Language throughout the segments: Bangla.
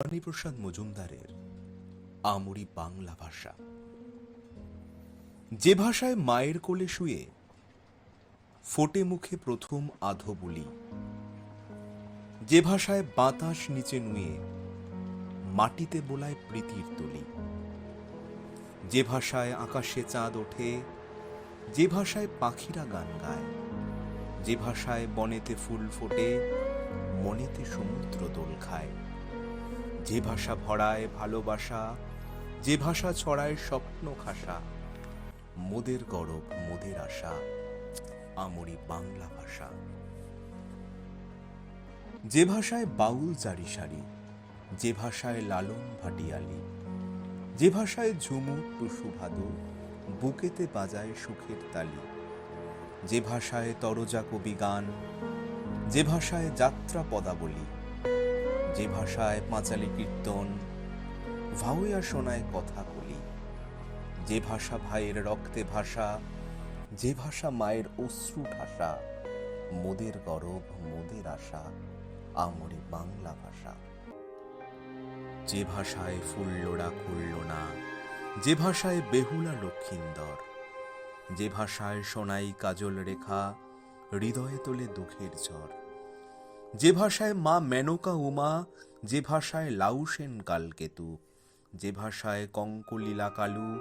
ভবানীপ্রসাদ মজুমদারের আমরি বাংলা ভাষা। যে ভাষায় মায়ের কোলে শুয়ে ফোটে মুখে প্রথম আধো বলি, যে ভাষায় বাতাস নিচে নুয়ে মাটিতে বোলায় প্রীতির তলি, যে ভাষায় আকাশে চাঁদ ওঠে, যে ভাষায় পাখিরা গান গায়, যে ভাষায় বনেতে ফুল ফোটে, মনেতে সমুদ্র দোল খায়। যে ভাষা ভরায় ভালোবাসা, যে ভাষা ছড়ায় স্বপ্ন খাসা, মোদের গরব, মোদের আশা, আমরি বাংলা ভাষা। যে ভাষায় বাউল জারি সারি, যে ভাষায় লালন ভাটিয়ালি, যে ভাষায় ঝুমু টুসু ভাদু, বুকেতে বাজায় সুখের তালি, যে ভাষায় তরজা কবি গান, যে ভাষায় যাত্রা পদাবলী যে ভাষায় পাঁচালি কীর্তন, ভাউয়া শোনায় কথা কলি যে ভাষা ভাইয়ের রক্তে ভাষা যে ভাষা মায়ের অশ্রু ঠাসা, মোদের গরব, মোদের আশা, আমরি বাংলা ভাষা। যে ভাষায় ফুল্লোড়া খুলল না যে ভাষায় বেহুলা লক্ষিন্দর, যে ভাষায় সোনাই কাজল রেখা, হৃদয়ে তোলে দুঃখের ঝড়। যে ভাষায় মা মেনকা উমা, যে ভাষায় লাউসেন কালকেতু যে ভাষায় কঙ্কলীলা কালু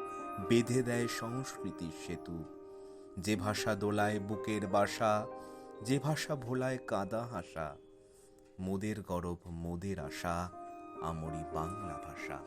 বেঁধে দেয় সংস্কৃতির সেতু, যে ভাষা দোলায় বুকের বাসা, যে ভাষা ভোলায় কাদা হাসা, মোদের গরব মোদের আশা, আমরি বাংলা ভাষা।